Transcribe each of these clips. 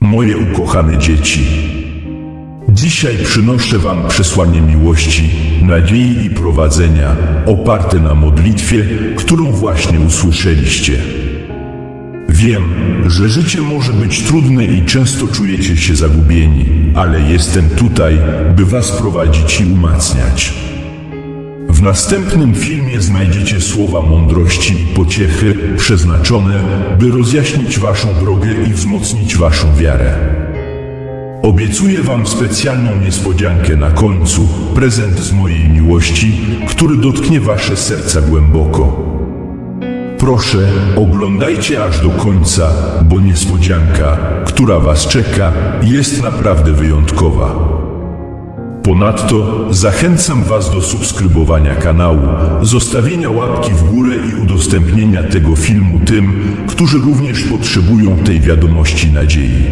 Moje ukochane dzieci, dzisiaj przynoszę Wam przesłanie miłości, nadziei i prowadzenia, oparte na modlitwie, którą właśnie usłyszeliście. Wiem, że życie może być trudne i często czujecie się zagubieni, ale jestem tutaj, by Was prowadzić i umacniać. W następnym filmie znajdziecie słowa mądrości i pociechy przeznaczone, by rozjaśnić Waszą drogę i wzmocnić Waszą wiarę. Obiecuję Wam specjalną niespodziankę na końcu, prezent z mojej miłości, który dotknie Wasze serca głęboko. Proszę, oglądajcie aż do końca, bo niespodzianka, która Was czeka, jest naprawdę wyjątkowa. Ponadto zachęcam Was do subskrybowania kanału, zostawienia łapki w górę i udostępnienia tego filmu tym, którzy również potrzebują tej wiadomości nadziei.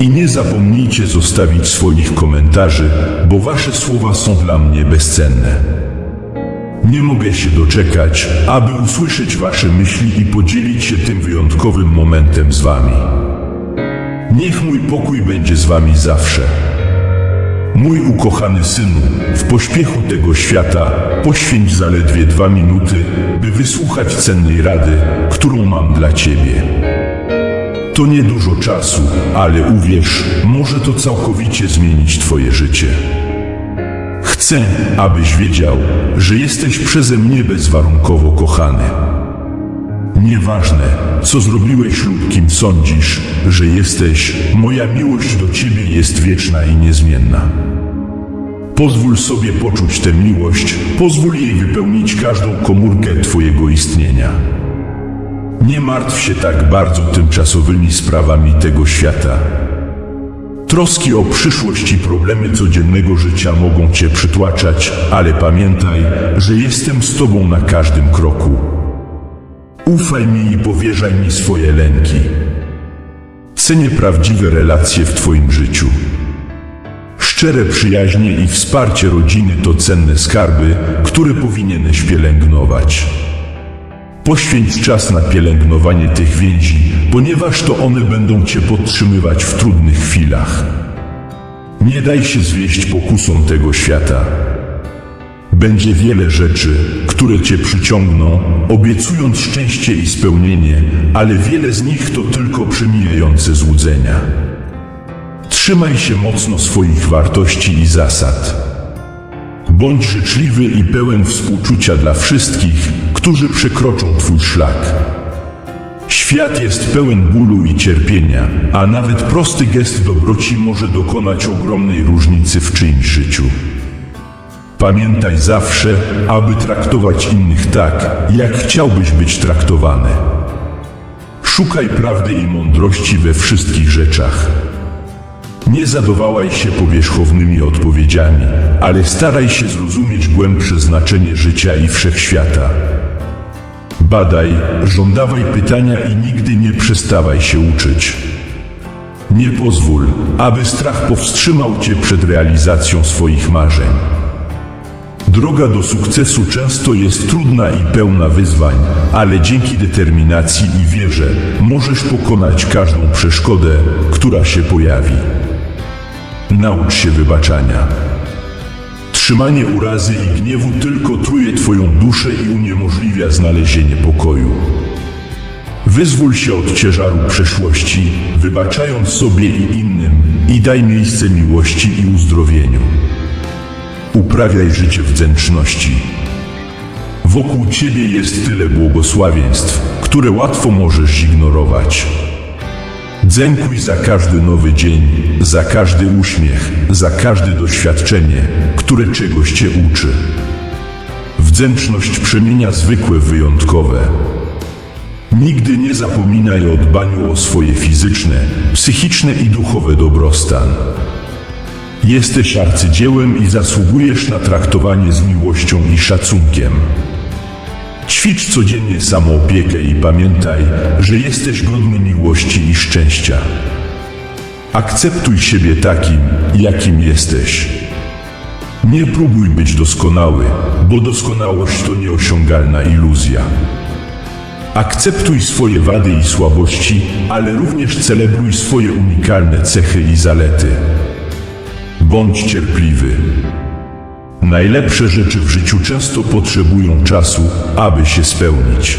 I nie zapomnijcie zostawić swoich komentarzy, bo Wasze słowa są dla mnie bezcenne. Nie mogę się doczekać, aby usłyszeć Wasze myśli i podzielić się tym wyjątkowym momentem z Wami. Niech mój pokój będzie z Wami zawsze. Mój ukochany synu, w pośpiechu tego świata poświęć zaledwie dwa minuty, by wysłuchać cennej rady, którą mam dla Ciebie. To niedużo czasu, ale uwierz, może to całkowicie zmienić Twoje życie. Chcę, abyś wiedział, że jesteś przeze mnie bezwarunkowo kochany. Nieważne, co zrobiłeś lub kim sądzisz, że jesteś, moja miłość do Ciebie jest wieczna i niezmienna. Pozwól sobie poczuć tę miłość, pozwól jej wypełnić każdą komórkę Twojego istnienia. Nie martw się tak bardzo tymczasowymi sprawami tego świata. Troski o przyszłość i problemy codziennego życia mogą Cię przytłaczać, ale pamiętaj, że jestem z Tobą na każdym kroku. Ufaj mi i powierzaj mi swoje lęki. Cenię prawdziwe relacje w Twoim życiu. Szczere przyjaźnie i wsparcie rodziny to cenne skarby, które powinieneś pielęgnować. Poświęć czas na pielęgnowanie tych więzi, ponieważ to one będą Cię podtrzymywać w trudnych chwilach. Nie daj się zwieść pokusom tego świata. Będzie wiele rzeczy, które Cię przyciągną, obiecując szczęście i spełnienie, ale wiele z nich to tylko przemijające złudzenia. Trzymaj się mocno swoich wartości i zasad. Bądź życzliwy i pełen współczucia dla wszystkich, którzy przekroczą Twój szlak. Świat jest pełen bólu i cierpienia, a nawet prosty gest dobroci może dokonać ogromnej różnicy w czyimś życiu. Pamiętaj zawsze, aby traktować innych tak, jak chciałbyś być traktowany. Szukaj prawdy i mądrości we wszystkich rzeczach. Nie zadowalaj się powierzchownymi odpowiedziami, ale staraj się zrozumieć głębsze znaczenie życia i wszechświata. Badaj, żądawaj pytania i nigdy nie przestawaj się uczyć. Nie pozwól, aby strach powstrzymał cię przed realizacją swoich marzeń. Droga do sukcesu często jest trudna i pełna wyzwań, ale dzięki determinacji i wierze możesz pokonać każdą przeszkodę, która się pojawi. Naucz się wybaczania. Trzymanie urazy i gniewu tylko truje Twoją duszę i uniemożliwia znalezienie pokoju. Wyzwól się od ciężaru przeszłości, wybaczając sobie i innym, i daj miejsce miłości i uzdrowieniu. Uprawiaj życie wdzięczności. Wokół Ciebie jest tyle błogosławieństw, które łatwo możesz zignorować. Dziękuj za każdy nowy dzień, za każdy uśmiech, za każde doświadczenie, które czegoś Cię uczy. Wdzięczność przemienia zwykłe w wyjątkowe. Nigdy nie zapominaj o dbaniu o swoje fizyczne, psychiczne i duchowe dobrostan. Jesteś arcydziełem i zasługujesz na traktowanie z miłością i szacunkiem. Ćwicz codziennie samoopiekę i pamiętaj, że jesteś godny miłości i szczęścia. Akceptuj siebie takim, jakim jesteś. Nie próbuj być doskonały, bo doskonałość to nieosiągalna iluzja. Akceptuj swoje wady i słabości, ale również celebruj swoje unikalne cechy i zalety. Bądź cierpliwy. Najlepsze rzeczy w życiu często potrzebują czasu, aby się spełnić.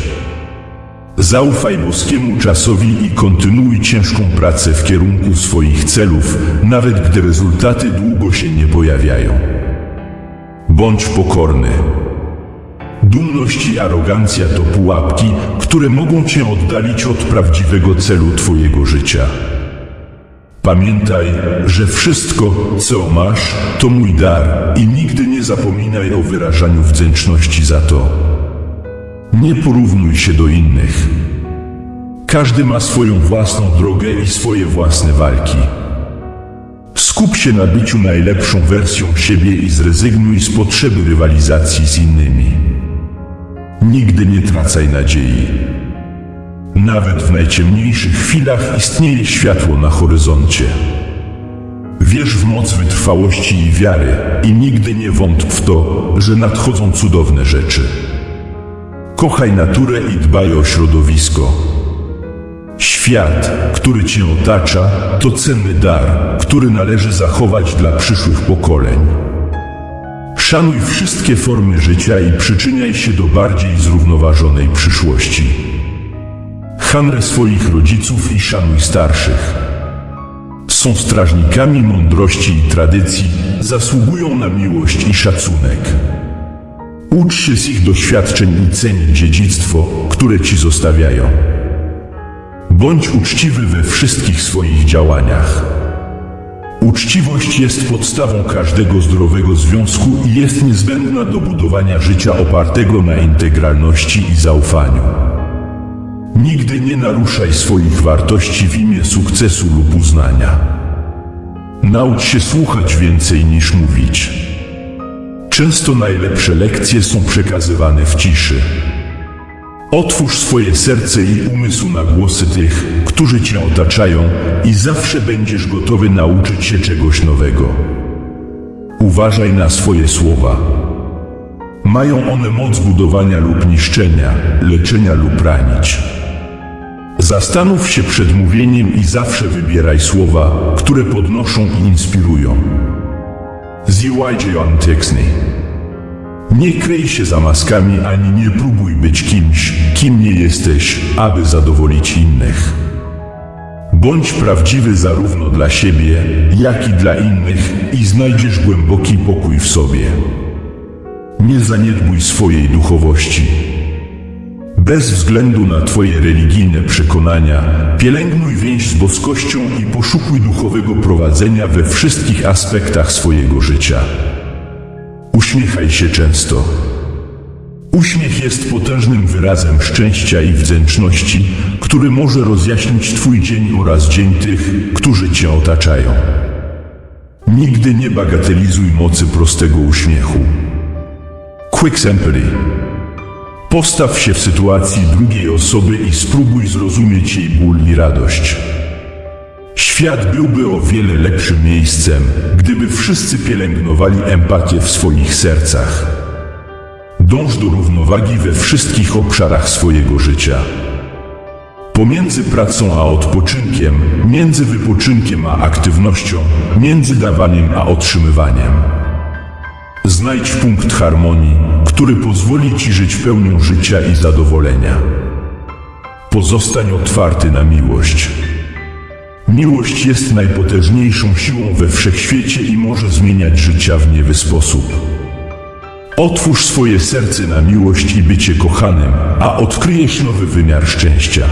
Zaufaj boskiemu czasowi i kontynuuj ciężką pracę w kierunku swoich celów, nawet gdy rezultaty długo się nie pojawiają. Bądź pokorny. Dumność i arogancja to pułapki, które mogą cię oddalić od prawdziwego celu twojego życia. Pamiętaj, że wszystko, co masz, to mój dar i nigdy nie zapominaj o wyrażaniu wdzięczności za to. Nie porównuj się do innych. Każdy ma swoją własną drogę i swoje własne walki. Skup się na byciu najlepszą wersją siebie i zrezygnuj z potrzeby rywalizacji z innymi. Nigdy nie tracaj nadziei. Nawet w najciemniejszych chwilach istnieje światło na horyzoncie. Wierz w moc wytrwałości i wiary i nigdy nie wątp w to, że nadchodzą cudowne rzeczy. Kochaj naturę i dbaj o środowisko. Świat, który cię otacza, to cenny dar, który należy zachować dla przyszłych pokoleń. Szanuj wszystkie formy życia i przyczyniaj się do bardziej zrównoważonej przyszłości. Hanrę swoich rodziców i szanuj starszych. Są strażnikami mądrości i tradycji, zasługują na miłość i szacunek. Ucz się z ich doświadczeń i ceń dziedzictwo, które ci zostawiają. Bądź uczciwy we wszystkich swoich działaniach. Uczciwość jest podstawą każdego zdrowego związku i jest niezbędna do budowania życia opartego na integralności i zaufaniu. Nigdy nie naruszaj swoich wartości w imię sukcesu lub uznania. Naucz się słuchać więcej niż mówić. Często najlepsze lekcje są przekazywane w ciszy. Otwórz swoje serce i umysł na głosy tych, którzy cię otaczają i zawsze będziesz gotowy nauczyć się czegoś nowego. Uważaj na swoje słowa. Mają one moc budowania lub niszczenia, leczenia lub ranić. Zastanów się przed mówieniem i zawsze wybieraj słowa, które podnoszą i inspirują. Zjiłajcie Antexny. Nie kryj się za maskami ani nie próbuj być kimś, kim nie jesteś, aby zadowolić innych. Bądź prawdziwy zarówno dla siebie, jak i dla innych i znajdziesz głęboki pokój w sobie. Nie zaniedbuj swojej duchowości. Bez względu na Twoje religijne przekonania, pielęgnuj więź z boskością i poszukuj duchowego prowadzenia we wszystkich aspektach swojego życia. Uśmiechaj się często. Uśmiech jest potężnym wyrazem szczęścia i wdzięczności, który może rozjaśnić Twój dzień oraz dzień tych, którzy Cię otaczają. Nigdy nie bagatelizuj mocy prostego uśmiechu. Quick Simply. Postaw się w sytuacji drugiej osoby i spróbuj zrozumieć jej ból i radość. Świat byłby o wiele lepszym miejscem, gdyby wszyscy pielęgnowali empatię w swoich sercach. Dąż do równowagi we wszystkich obszarach swojego życia. Pomiędzy pracą a odpoczynkiem, między wypoczynkiem a aktywnością, między dawaniem a otrzymywaniem. Znajdź punkt harmonii, który pozwoli ci żyć pełnią życia i zadowolenia. Pozostań otwarty na miłość. Miłość jest najpotężniejszą siłą we wszechświecie i może zmieniać życia w niewy sposób. Otwórz swoje serce na miłość i bycie kochanym, a odkryjesz nowy wymiar szczęścia.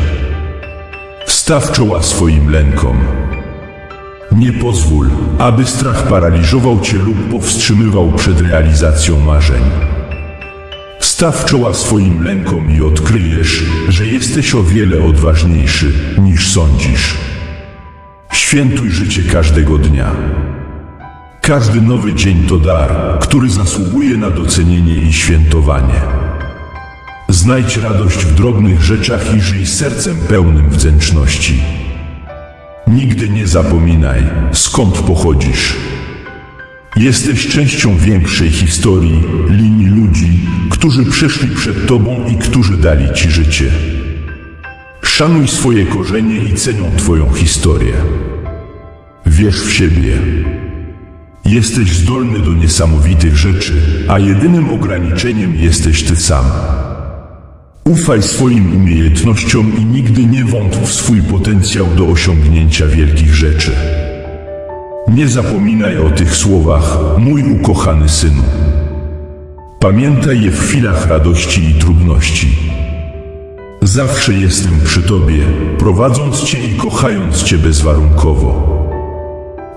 Staw czoła swoim lękom. Nie pozwól, aby strach paraliżował cię lub powstrzymywał przed realizacją marzeń. Staw czoła swoim lękom i odkryjesz, że jesteś o wiele odważniejszy niż sądzisz. Świętuj życie każdego dnia. Każdy nowy dzień to dar, który zasługuje na docenienie i świętowanie. Znajdź radość w drobnych rzeczach i żyj sercem pełnym wdzięczności. Nigdy nie zapominaj, skąd pochodzisz. Jesteś częścią większej historii, linii ludzi, którzy przeszli przed Tobą i którzy dali Ci życie. Szanuj swoje korzenie i cenią Twoją historię. Wierz w siebie. Jesteś zdolny do niesamowitych rzeczy, a jedynym ograniczeniem jesteś Ty sam. Ufaj swoim umiejętnościom i nigdy nie wątp w swój potencjał do osiągnięcia wielkich rzeczy. Nie zapominaj o tych słowach, mój ukochany synu. Pamiętaj je w chwilach radości i trudności. Zawsze jestem przy Tobie, prowadząc Cię i kochając Cię bezwarunkowo.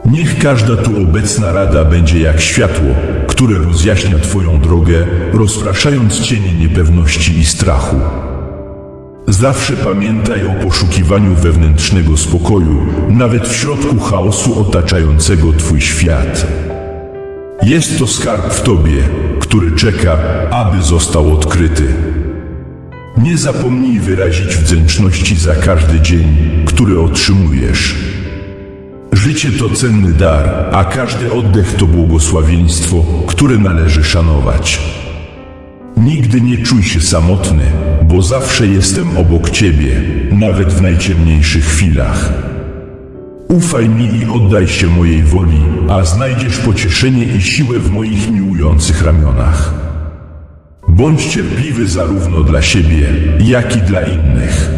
Niech każda tu obecna rada będzie jak światło, które rozjaśnia Twoją drogę, rozpraszając cienie niepewności i strachu. Zawsze pamiętaj o poszukiwaniu wewnętrznego spokoju, nawet w środku chaosu otaczającego Twój świat. Jest to skarb w Tobie, który czeka, aby został odkryty. Nie zapomnij wyrazić wdzięczności za każdy dzień, który otrzymujesz. Życie to cenny dar, a każdy oddech to błogosławieństwo, które należy szanować. Nigdy nie czuj się samotny, bo zawsze jestem obok ciebie, nawet w najciemniejszych chwilach. Ufaj mi i oddaj się mojej woli, a znajdziesz pocieszenie i siłę w moich miłujących ramionach. Bądź cierpliwy zarówno dla siebie, jak i dla innych.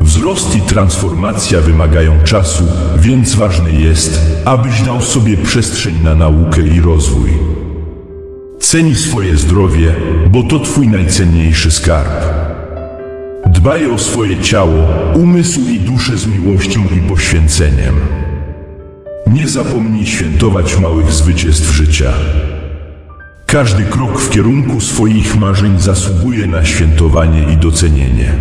Wzrost i transformacja wymagają czasu, więc ważne jest, abyś dał sobie przestrzeń na naukę i rozwój. Ceni swoje zdrowie, bo to Twój najcenniejszy skarb. Dbaj o swoje ciało, umysł i duszę z miłością i poświęceniem. Nie zapomnij świętować małych zwycięstw życia. Każdy krok w kierunku swoich marzeń zasługuje na świętowanie i docenienie.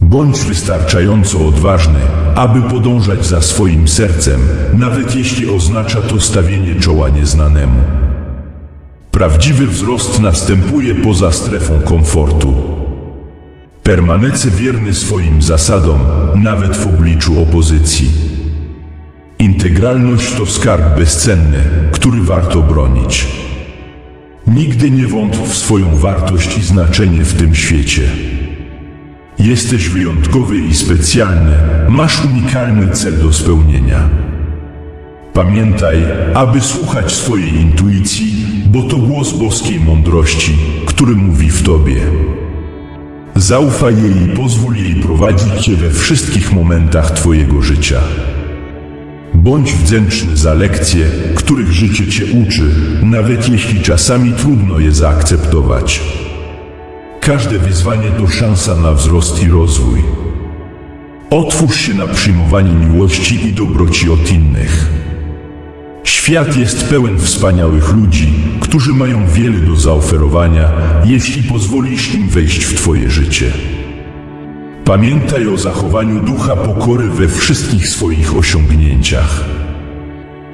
Bądź wystarczająco odważny, aby podążać za swoim sercem, nawet jeśli oznacza to stawienie czoła nieznanemu. Prawdziwy wzrost następuje poza strefą komfortu. Permanece wierny swoim zasadom, nawet w obliczu opozycji. Integralność to skarb bezcenny, który warto bronić. Nigdy nie wątp w swoją wartość i znaczenie w tym świecie. Jesteś wyjątkowy i specjalny, masz unikalny cel do spełnienia. Pamiętaj, aby słuchać swojej intuicji, bo to głos boskiej mądrości, który mówi w tobie. Zaufaj jej i pozwól jej prowadzić cię we wszystkich momentach twojego życia. Bądź wdzięczny za lekcje, których życie cię uczy, nawet jeśli czasami trudno je zaakceptować. Każde wyzwanie to szansa na wzrost i rozwój. Otwórz się na przyjmowanie miłości i dobroci od innych. Świat jest pełen wspaniałych ludzi, którzy mają wiele do zaoferowania, jeśli pozwolisz im wejść w Twoje życie. Pamiętaj o zachowaniu ducha pokory we wszystkich swoich osiągnięciach.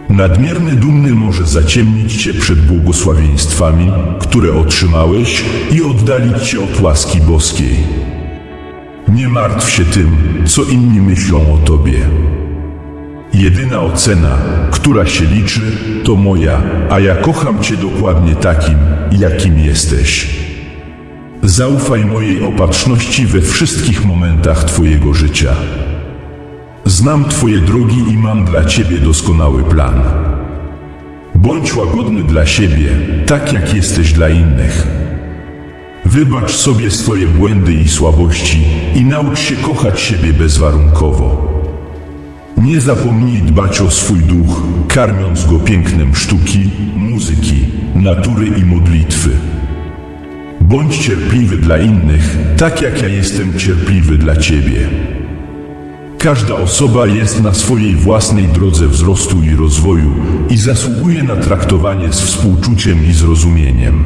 Nadmierny dumny może zaciemnić cię przed błogosławieństwami, które otrzymałeś i oddalić cię od łaski boskiej. Nie martw się tym, co inni myślą o tobie. Jedyna ocena, która się liczy, to moja, a ja kocham cię dokładnie takim, jakim jesteś. Zaufaj mojej opatrzności we wszystkich momentach twojego życia. Znam Twoje drogi i mam dla Ciebie doskonały plan. Bądź łagodny dla siebie, tak jak jesteś dla innych. Wybacz sobie swoje błędy i słabości i naucz się kochać siebie bezwarunkowo. Nie zapomnij dbać o swój duch, karmiąc go pięknem sztuki, muzyki, natury i modlitwy. Bądź cierpliwy dla innych, tak jak ja jestem cierpliwy dla Ciebie. Każda osoba jest na swojej własnej drodze wzrostu i rozwoju i zasługuje na traktowanie z współczuciem i zrozumieniem.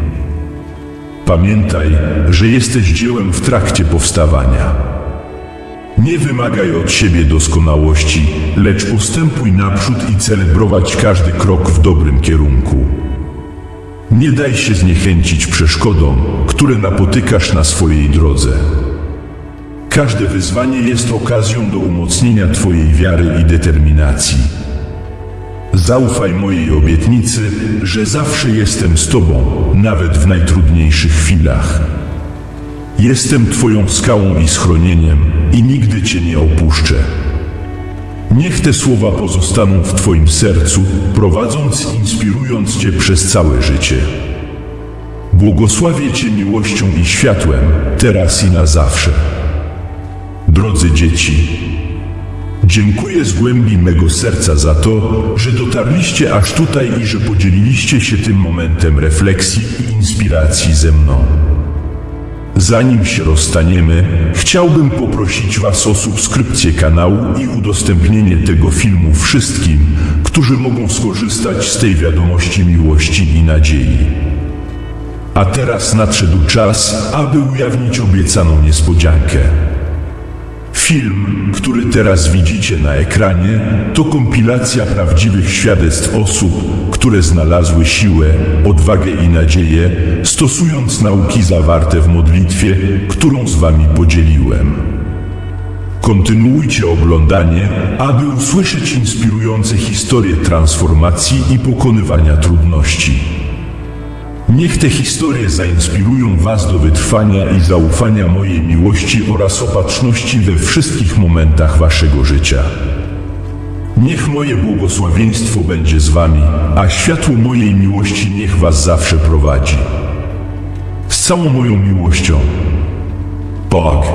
Pamiętaj, że jesteś dziełem w trakcie powstawania. Nie wymagaj od siebie doskonałości, lecz postępuj naprzód i celebrować każdy krok w dobrym kierunku. Nie daj się zniechęcić przeszkodom, które napotykasz na swojej drodze. Każde wyzwanie jest okazją do umocnienia Twojej wiary i determinacji. Zaufaj mojej obietnicy, że zawsze jestem z Tobą, nawet w najtrudniejszych chwilach. Jestem Twoją skałą i schronieniem i nigdy Cię nie opuszczę. Niech te słowa pozostaną w Twoim sercu, prowadząc inspirując Cię przez całe życie. Błogosławię Cię miłością i światłem, teraz i na zawsze. Drodzy dzieci, dziękuję z głębi mego serca za to, że dotarliście aż tutaj i że podzieliliście się tym momentem refleksji i inspiracji ze mną. Zanim się rozstaniemy, chciałbym poprosić Was o subskrypcję kanału i udostępnienie tego filmu wszystkim, którzy mogą skorzystać z tej wiadomości miłości i nadziei. A teraz nadszedł czas, aby ujawnić obiecaną niespodziankę. Film, który teraz widzicie na ekranie, to kompilacja prawdziwych świadectw osób, które znalazły siłę, odwagę i nadzieję, stosując nauki zawarte w modlitwie, którą z Wami podzieliłem. Kontynuujcie oglądanie, aby usłyszeć inspirujące historie transformacji i pokonywania trudności. Niech te historie zainspirują Was do wytrwania i zaufania mojej miłości oraz opatrzności we wszystkich momentach Waszego życia. Niech moje błogosławieństwo będzie z Wami, a światło mojej miłości niech Was zawsze prowadzi. Z całą moją miłością. Bog.